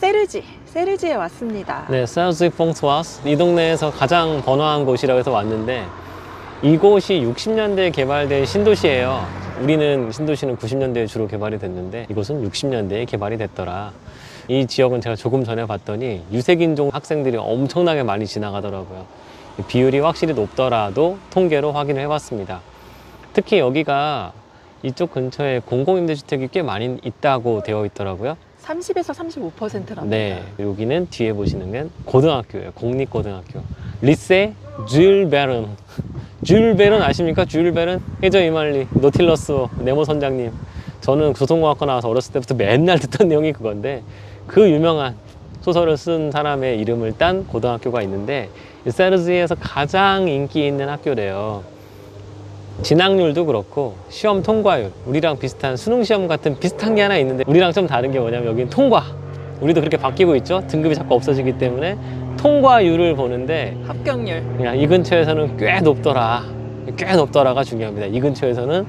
세르지, 세르지에 왔습니다. 네, 사우스 퐁스와스 이 동네에서 가장 번화한 곳이라고 해서 왔는데 이곳이 60년대에 개발된 신도시예요. 우리는 신도시는 90년대에 주로 개발이 됐는데 이곳은 60년대에 개발이 됐더라. 이 지역은 제가 조금 전에 봤더니 유색인종 학생들이 엄청나게 많이 지나가더라고요. 비율이 확실히 높더라도 통계로 확인을 해봤습니다. 특히 여기가 이쪽 근처에 공공임대주택이 꽤 많이 있다고 되어 있더라고요. 30에서 35%랍니다. 네, 여기는 뒤에 보시는 건 고등학교예요. 공립고등학교. 리세 줄 베른. 줄 베른 아십니까? 줄 베른? 해저 이말리, 노틸러스, 네모 선장님. 저는 교통공학과 나와서 어렸을 때부터 맨날 듣던 내용이 그건데 그 유명한 소설을 쓴 사람의 이름을 딴 고등학교가 있는데 이 세르지에서 가장 인기 있는 학교래요. 진학률도 그렇고 시험 통과율. 우리랑 비슷한 수능 시험 같은 비슷한 게 하나 있는데 우리랑 좀 다른 게 뭐냐면 여기는 통과. 우리도 그렇게 바뀌고 있죠? 등급이 자꾸 없어지기 때문에 통과율을 보는데 합격률. 그냥 이 근처에서는 꽤 높더라. 꽤 높더라가 중요합니다. 이 근처에서는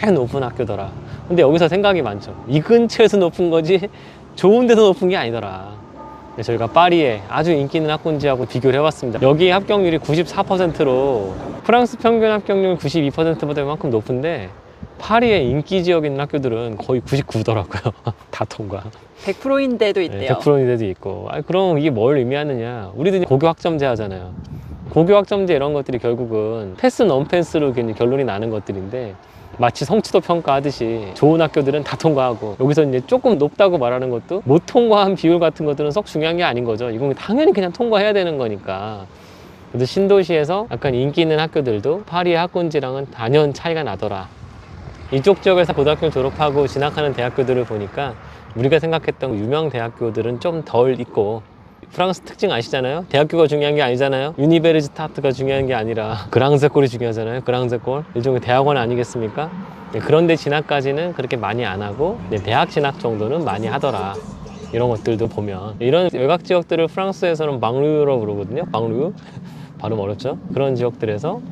꽤 높은 학교더라. 근데 여기서 생각이 많죠. 이 근처에서 높은 거지 좋은 데서 높은 게 아니더라. 네, 저희가 파리에 아주 인기 있는 학군지하고 비교를 해봤습니다. 여기 합격률이 94%로 프랑스 평균 합격률 92%보다 이만큼 높은데 파리의 인기 지역에 있는 학교들은 거의 99더라고요. 다 통과. 100%인데도 네, 있대요. 100%인 데도 있고. 아, 그럼 이게 뭘 의미하느냐. 우리도 이제 고교 학점제 하잖아요. 고교 학점제 이런 것들이 결국은 패스 넘패스로 결론이 나는 것들인데 마치 성취도 평가하듯이 좋은 학교들은 다 통과하고 여기서 이제 조금 높다고 말하는 것도 못 통과한 비율 같은 것들은 썩 중요한 게 아닌 거죠. 이건 당연히 그냥 통과해야 되는 거니까. 그래도 신도시에서 약간 인기 있는 학교들도 파리의 학군지랑은 단연 차이가 나더라. 이쪽 지역에서 고등학교 졸업하고 진학하는 대학교들을 보니까 우리가 생각했던 유명 대학교들은 좀 덜 있고 프랑스 특징 아시잖아요? 대학교가 중요한 게 아니잖아요? 유니베르지타트가 중요한 게 아니라 그랑세골이 중요하잖아요? 그랑세골 일종의 대학원 아니겠습니까? 네, 그런데 진학까지는 그렇게 많이 안 하고 네, 대학 진학 정도는 많이 하더라. 이런 것들도 보면 이런 외곽 지역들을 프랑스에서는 방류로 부르거든요. 방류 발음 어렵죠? 그런 지역들에서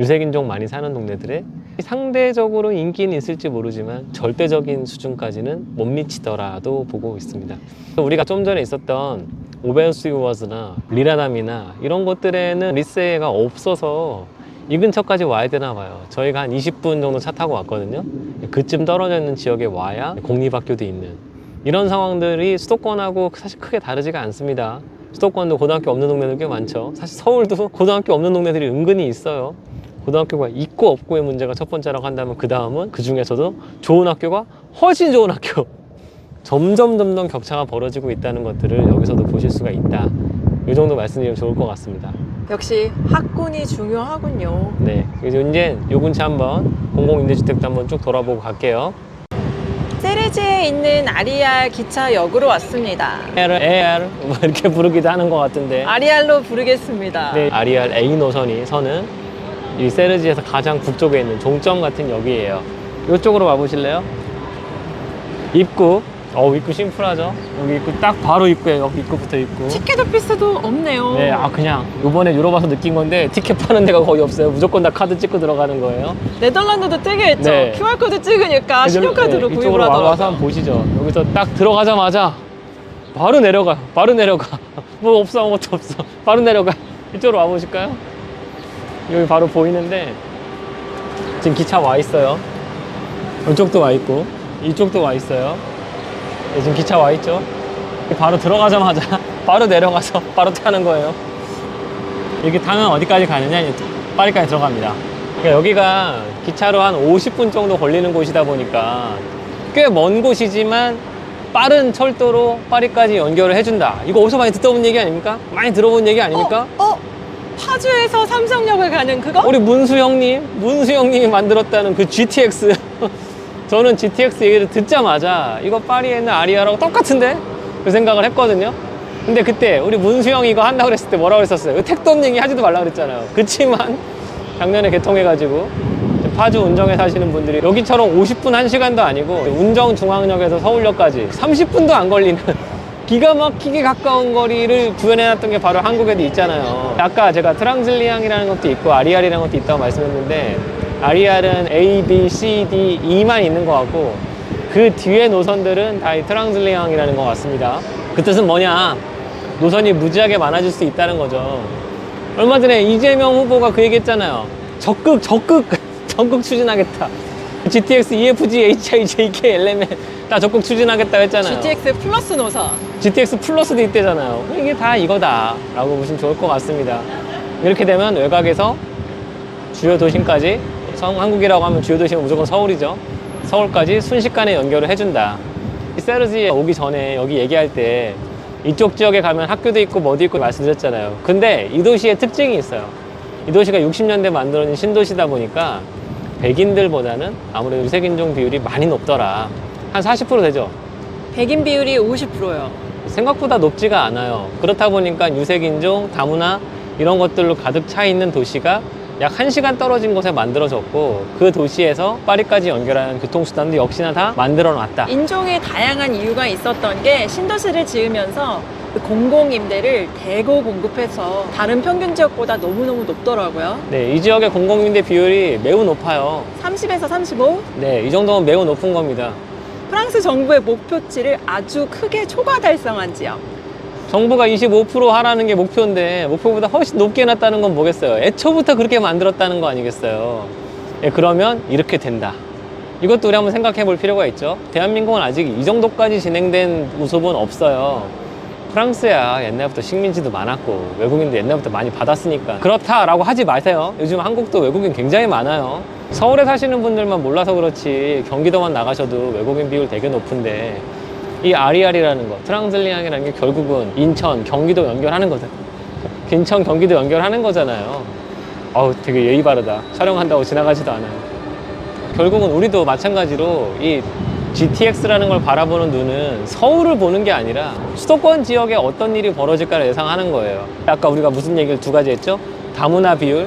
유색인종 많이 사는 동네들에 상대적으로 인기는 있을지 모르지만 절대적인 수준까지는 못 미치더라도 보고 있습니다. 우리가 좀 전에 있었던 오베스유워즈나 리라담이나 이런 곳들에는 리세가 없어서 이 근처까지 와야 되나 봐요. 저희가 한 20분 정도 차 타고 왔거든요. 그쯤 떨어져 있는 지역에 와야 공립학교도 있는 이런 상황들이 수도권하고 사실 크게 다르지가 않습니다. 수도권도 고등학교 없는 동네들 꽤 많죠. 사실 서울도 고등학교 없는 동네들이 은근히 있어요. 고등학교가 있고 없고의 문제가 첫 번째라고 한다면 그 다음은 그 중에서도 좋은 학교가 훨씬 좋은 학교. 점점 점점 격차가 벌어지고 있다는 것들을 여기서도 보실 수가 있다. 이 정도 말씀드리면 좋을 것 같습니다. 역시 학군이 중요하군요. 네. 그래서 이제 요 근처 한번 공공임대주택도 한번 쭉 돌아보고 갈게요. 세르지에 있는 아리알 기차역으로 왔습니다. AR, AR 뭐 이렇게 부르기도 하는 것 같은데. 아리알로 부르겠습니다. 네, 아리알 A 노선이 서는 이 세르지에서 가장 북쪽에 있는 종점 같은 역이에요. 이쪽으로 와보실래요? 입구. 어, 입구 심플하죠? 여기 입구 딱 바로 입구에 여기 입구부터 입구. 티켓 오피스도 없네요. 네, 아 그냥 이번에 유럽 와서 느낀 건데 티켓 파는 데가 거의 없어요. 무조건 다 카드 찍고 들어가는 거예요. 네덜란드도 뜨게 했죠. 네. QR코드 찍으니까 신용카드로 네, 구입을 이쪽으로 와- 하더라고요. 와서 한번 보시죠. 여기서 딱 들어가자마자 바로 내려가. 바로 내려가. 뭐 없어 아무것도 없어. 바로 내려가. 이쪽으로 와 보실까요? 여기 바로 보이는데 지금 기차 와 있어요. 이쪽도 와 있고 이쪽도 와 있어요. 네, 지금 기차 와 있죠. 바로 들어가자마자 바로 내려가서 바로 타는 거예요. 이렇게 타면 어디까지 가느냐? 파리까지 들어갑니다. 그러니까 여기가 기차로 한 50분 정도 걸리는 곳이다 보니까 꽤 먼 곳이지만 빠른 철도로 파리까지 연결을 해준다. 이거 어디서 많이 듣다 본 얘기 아닙니까? 많이 들어본 얘기 아닙니까? 어? 어? 파주에서 삼성역을 가는 그거? 우리 문수 형님, 문수 형님이 만들었다는 그 GTX. 저는 GTX 얘기를 듣자마자 이거 파리에 있는 아리아라고 똑같은데? 그 생각을 했거든요. 근데 그때 우리 문수 형이 이거 한다고 그랬을 때 뭐라고 그랬었어요? 택도 없는 얘기 하지도 말라 그랬잖아요. 그치만 작년에 개통해가지고 파주 운정에 사시는 분들이 여기처럼 50분 1시간도 아니고 운정 중앙역에서 서울역까지 30분도 안 걸리는 기가 막히게 가까운 거리를 구현해놨던 게 바로 한국에도 있잖아요. 아까 제가 트랑즐리앙이라는 것도 있고 아리알이라는 것도 있다고 말씀했는데 아리알은 A, B, C, D, E만 있는 것 같고 그 뒤에 노선들은 다 이 트랑즐리앙이라는 것 같습니다. 그 뜻은 뭐냐? 노선이 무지하게 많아질 수 있다는 거죠. 얼마 전에 이재명 후보가 그 얘기 했잖아요. 적극, 적극, 적극 추진하겠다. GTX, EFG, HI, JK, LMN 다 적극 추진하겠다 했잖아요. GTX 플러스 노선. GTX 플러스도 있대잖아요. 이게 다 이거다. 라고 보시면 좋을 것 같습니다. 이렇게 되면 외곽에서 주요 도심까지, 성, 한국이라고 하면 주요 도시는 무조건 서울이죠. 서울까지 순식간에 연결을 해준다. 이 세르지에 오기 전에 여기 얘기할 때 이쪽 지역에 가면 학교도 있고 뭐도 있고 말씀드렸잖아요. 근데 이 도시의 특징이 있어요. 이 도시가 60년대 만들어진 신도시다 보니까 백인들보다는 아무래도 유색인종 비율이 많이 높더라. 한 40% 되죠. 백인 비율이 50%예요. 생각보다 높지가 않아요. 그렇다 보니까 유색인종, 다문화 이런 것들로 가득 차 있는 도시가 약 1시간 떨어진 곳에 만들어졌고 그 도시에서 파리까지 연결하는 교통수단도 역시나 다 만들어 놨다. 인종의 다양한 이유가 있었던 게 신도시를 지으면서 그 공공임대를 대거 공급해서 다른 평균 지역보다 너무너무 높더라고요. 네, 이 지역의 공공임대 비율이 매우 높아요. 30에서 35? 네, 이 정도면 매우 높은 겁니다. 프랑스 정부의 목표치를 아주 크게 초과 달성한 지역. 정부가 25% 하라는 게 목표인데 목표보다 훨씬 높게 해놨다는 건 뭐겠어요? 애초부터 그렇게 만들었다는 거 아니겠어요? 예, 그러면 이렇게 된다. 이것도 우리 한번 생각해 볼 필요가 있죠. 대한민국은 아직 이 정도까지 진행된 모습은 없어요. 프랑스야 옛날부터 식민지도 많았고 외국인도 옛날부터 많이 받았으니까 그렇다라고 하지 마세요. 요즘 한국도 외국인 굉장히 많아요. 서울에 사시는 분들만 몰라서 그렇지 경기도만 나가셔도 외국인 비율 되게 높은데 이 아리아리라는 거, 트랑슬리앙이라는 게 결국은 인천, 경기도 연결하는 거잖아요. 인천, 경기도 연결하는 거잖아요. 어우, 되게 예의 바르다. 촬영한다고 지나가지도 않아요. 결국은 우리도 마찬가지로 이 GTX라는 걸 바라보는 눈은 서울을 보는 게 아니라 수도권 지역에 어떤 일이 벌어질까를 예상하는 거예요. 아까 우리가 무슨 얘기를 두 가지 했죠? 다문화 비율,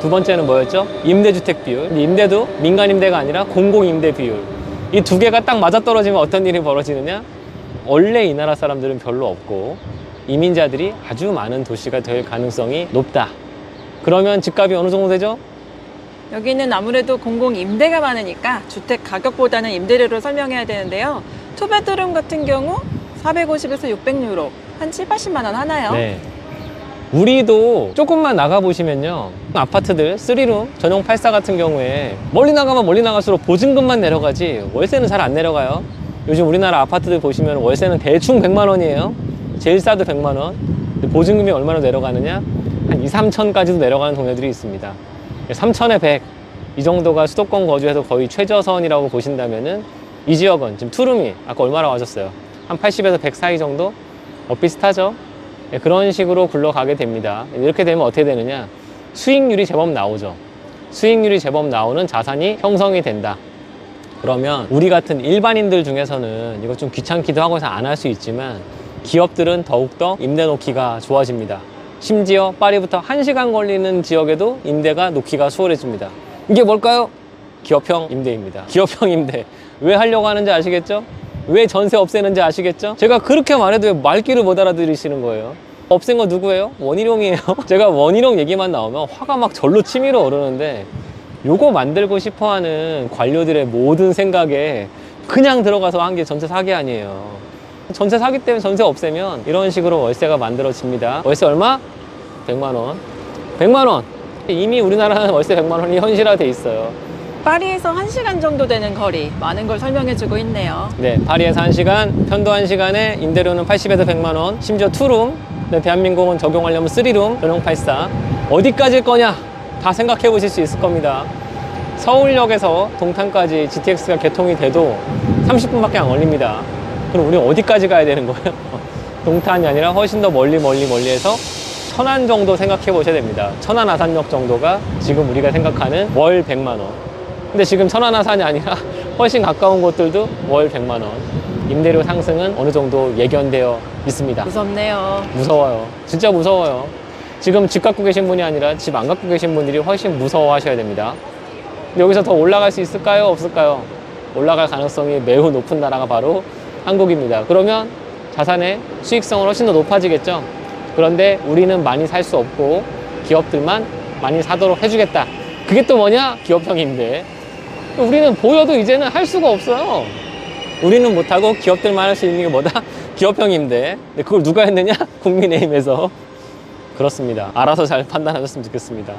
두 번째는 뭐였죠? 임대주택 비율. 임대도 민간 임대가 아니라 공공 임대 비율. 이 두 개가 딱 맞아떨어지면 어떤 일이 벌어지느냐? 원래 이 나라 사람들은 별로 없고 이민자들이 아주 많은 도시가 될 가능성이 높다. 그러면 집값이 어느 정도 되죠? 여기는 아무래도 공공 임대가 많으니까 주택 가격보다는 임대료로 설명해야 되는데요. 투베드룸 같은 경우 450에서 600유로, 한 7, 80만 원 하나요? 네. 우리도 조금만 나가보시면요. 아파트들, 3룸, 전용 84 같은 경우에 멀리 나가면 멀리 나갈수록 보증금만 내려가지 월세는 잘 안 내려가요. 요즘 우리나라 아파트들 보시면 월세는 대충 100만 원이에요. 제일 싸도 100만 원. 보증금이 얼마나 내려가느냐? 한 2, 3천까지도 내려가는 동네들이 있습니다. 3천에 100. 이 정도가 수도권 거주에서 거의 최저선이라고 보신다면은 이 지역은 지금 투룸이 아까 얼마라고 하셨어요? 한 80에서 100 사이 정도? 어, 비슷하죠? 네, 그런 식으로 굴러가게 됩니다. 이렇게 되면 어떻게 되느냐? 수익률이 제법 나오죠. 수익률이 제법 나오는 자산이 형성이 된다. 그러면 우리 같은 일반인들 중에서는 이거 좀 귀찮기도 하고 해서 안 할 수 있지만 기업들은 더욱더 임대 놓기가 좋아집니다. 심지어 파리부터 1시간 걸리는 지역에도 임대가 놓기가 수월해집니다. 이게 뭘까요? 기업형 임대입니다. 기업형 임대. 왜 하려고 하는지 아시겠죠? 왜 전세 없애는지 아시겠죠? 제가 그렇게 말해도 왜 말귀를 못 알아들으시는 거예요? 없앤 거 누구예요? 원희룡이에요. 제가 원희룡 얘기만 나오면 화가 막 절로 치밀어 오르는데 요거 만들고 싶어 하는 관료들의 모든 생각에 그냥 들어가서 한 게 전세 사기 아니에요. 전세 사기 때문에 전세 없애면 이런 식으로 월세가 만들어집니다. 월세 얼마? 100만 원. 100만 원. 이미 우리나라는 월세 100만 원이 현실화돼 있어요. 파리에서 1시간 정도 되는 거리, 많은 걸 설명해주고 있네요. 네, 파리에서 1시간, 편도 1시간에 임대료는 80에서 100만 원, 심지어 투룸. 네, 대한민국은 적용하려면 3룸, 전용 84. 어디까지일 거냐? 다 생각해 보실 수 있을 겁니다. 서울역에서 동탄까지 GTX가 개통이 돼도 30분밖에 안 걸립니다. 그럼 우리 어디까지 가야 되는 거예요? 동탄이 아니라 훨씬 더 멀리 멀리 멀리해서 천안 정도 생각해 보셔야 됩니다. 천안 아산역 정도가 지금 우리가 생각하는 월 100만 원. 근데 지금 천안 아산이 아니라 훨씬 가까운 곳들도 월 100만 원. 임대료 상승은 어느 정도 예견되어 있습니다. 무섭네요. 무서워요. 진짜 무서워요. 지금 집 갖고 계신 분이 아니라 집 안 갖고 계신 분들이 훨씬 무서워하셔야 됩니다. 여기서 더 올라갈 수 있을까요? 없을까요? 올라갈 가능성이 매우 높은 나라가 바로 한국입니다. 그러면 자산의 수익성은 훨씬 더 높아지겠죠? 그런데 우리는 많이 살 수 없고 기업들만 많이 사도록 해주겠다. 그게 또 뭐냐? 기업형 임대. 우리는 보여도 이제는 할 수가 없어요. 우리는 못하고 기업들만 할 수 있는 게 뭐다? 기업형 임대. 근데 그걸 누가 했느냐? 국민의힘에서. 그렇습니다. 알아서 잘 판단하셨으면 좋겠습니다.